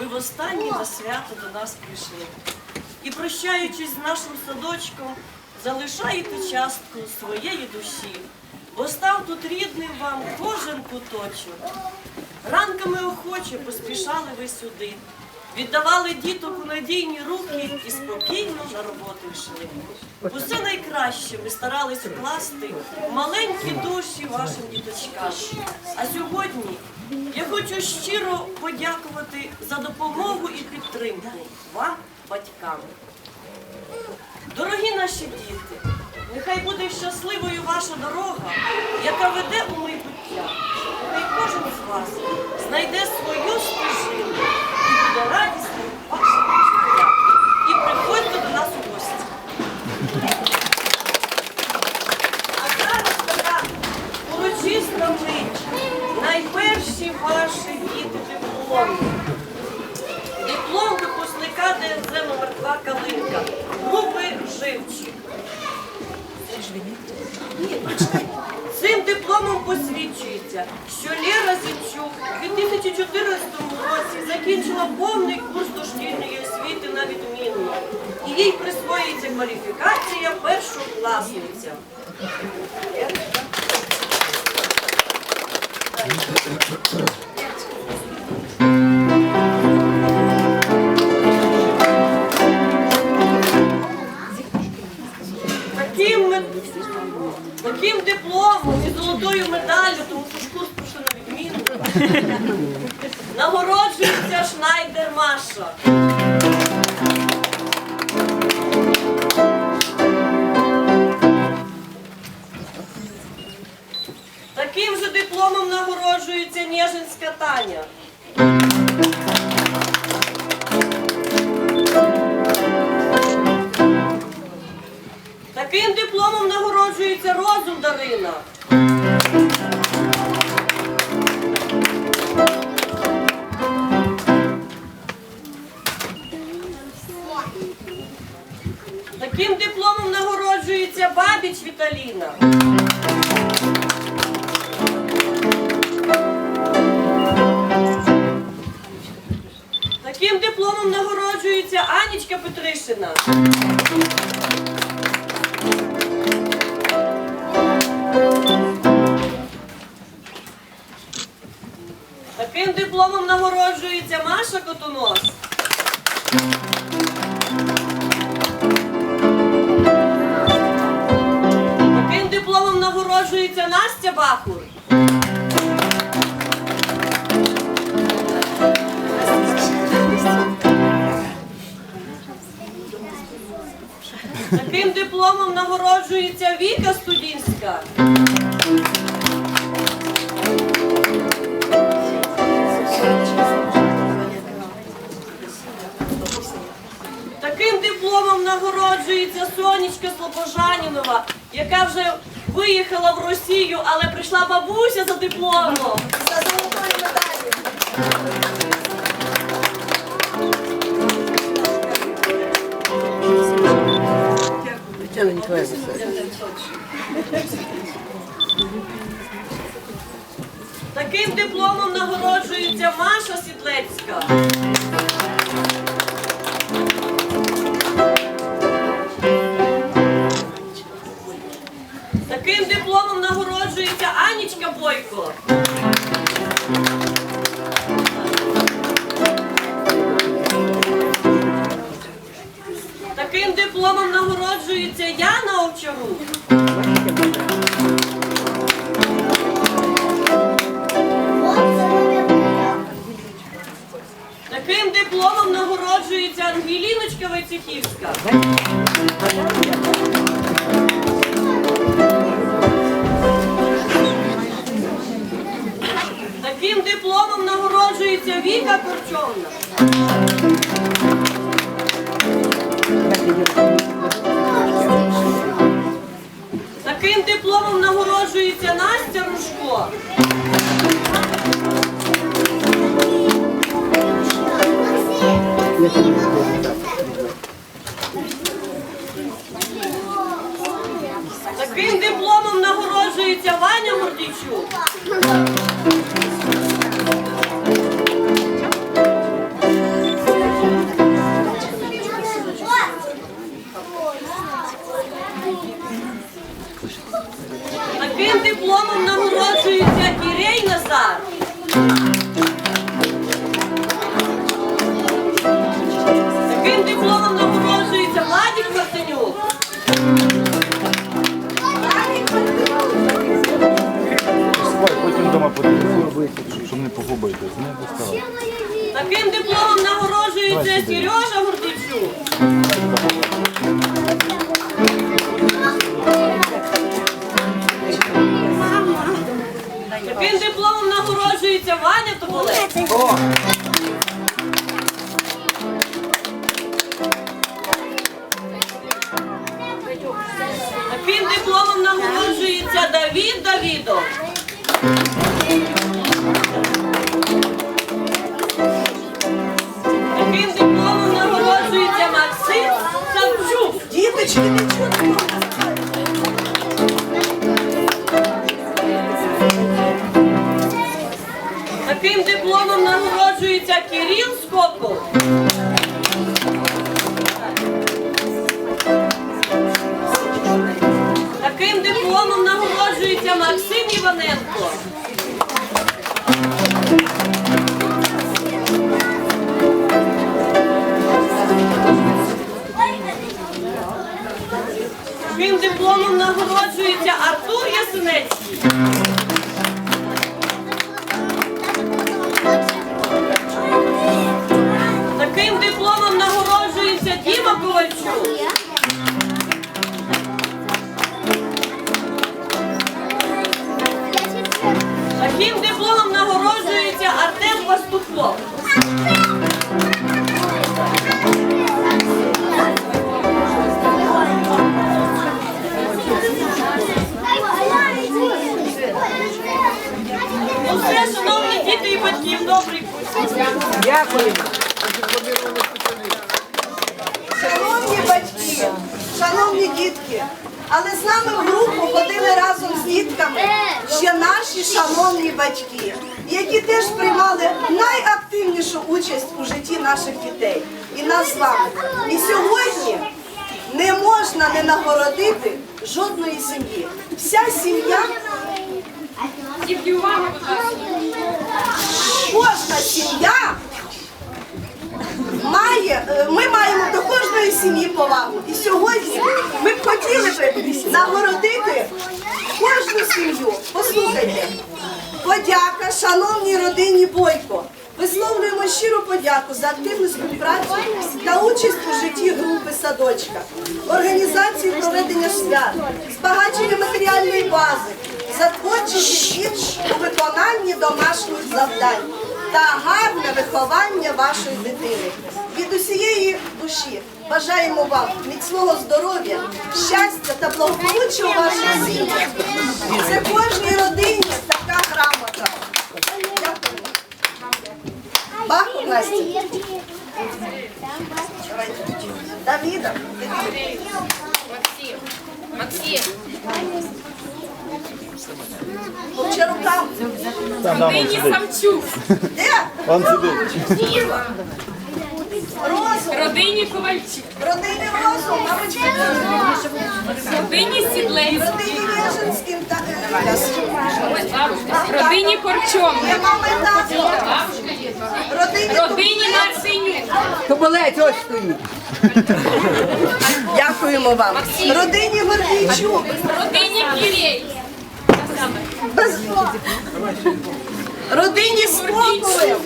ви востаннє за свято до нас прийшли. І прощаючись з нашим садочком, залишаєте частку своєї душі, бо став тут рідним вам кожен куточок. Ранками охоче поспішали ви сюди, віддавали діток у надійні руки і спокійно на роботу йшли. Усе найкраще ви старались вкласти маленькі душі вашим діточкам. А сьогодні я хочу щиро подякувати за допомогу і підтримку вам, батькам. Дорогі наші діти, нехай буде щасливою ваша дорога, яка веде у майбуття. Нехай кожен з вас знайде свою стежину буде радісним вашим. І приходьте до нас у гості. А зараз така урочиста мить. Найперші ваші діти дипломи. Диплом випускника ДНЗ номер 2 Калинка, групи Живчик. Цим дипломом посвідчується, що Лера Зінчук у 2014 році закінчила повний курс дошкільної освіти на відмінно. І їй присвоюється кваліфікація першокласниця. Таким, дипломом і золотою медаллю, тому що ж курс на відміну. Нагороджується Шнайдер Маша. Таким же дипломом нагороджується Нежинська Таня. Таким дипломом нагороджується бабіч Віталіна. Таким дипломом нагороджується Анічка Петришина. Таким дипломом нагороджується Маша Котонос. Дипломом Настя Бахур. Таким дипломом нагороджується Віка Студінська. Таким дипломом нагороджується Сонечка Слобожанінова, яка вже виїхала в Росію, але прийшла бабуся за дипломом. За золотою медаллю. Тетяна Таким дипломом нагороджується Маша Сідлецька. Дипломом нагороджується Яна Овчарук. Таким дипломом нагороджується Ангеліночка Войцехівська. Таким дипломом нагороджується Настя Рушко. Таким дипломом нагороджується Ваня Гордійчук. Таким дипломом нагороджується Владик Мартинюк. Потім вдома подивимося, щоб не доставай. Таким дипломом нагороджується Сережа Гордичук. Таким дипломом нагороджується Ваня Тополець. Таким дипломом нагороджується Давід Давідов. Таким дипломом нагороджується Максим Савчук. Діточки, не чути. Нагороджується Кирил Скоков. Таким дипломом нагороджується Максим Іваненко. Таким дипломом нагороджується Артур Ясинецький. Таким дипломом нагороджується Артем Пастухов. Все, шановні діти і батьки, добрий путь. Шановні батьки, шановні дітки, але з нами в групу ходили разом з дітками ще наші шановні батьки, які теж приймали найактивнішу участь у житті наших дітей і нас з вами. І сьогодні не можна не нагородити жодної сім'ї. Вся сім'я, кожна сім'я має, е, ми маємо до кожної сім'ї повагу. І сьогодні ми б хотіли би нагородити кожну сім'ю. Послухайте, подяка шановній родині Бойко. Висловлюємо щиру подяку за активну співпрацю та участь у житті групи садочка, організації проведення свят, збагачення матеріальної бази, за творчий у виконанні домашніх завдань та гарне виховання вашої дитини. Від усієї душі бажаємо вам міцного здоров'я, щастя та благополуччя у ваших сім'ях. Це кожній родині така грамота. Дякую. Баху Настя. Давіда. Максим, Овчарукам. Там, там, он нині. Самчук, Де? Он сидить. Родині Ковальчук, Родині розум, родині Сідлецький, Родині Вежинським та е, родині Корчом. Родині Марсинюк, Тоболець ось стоїть. Дякуємо вам. Родині Гордійчук. родині Кірей, Без... Родині Скокових.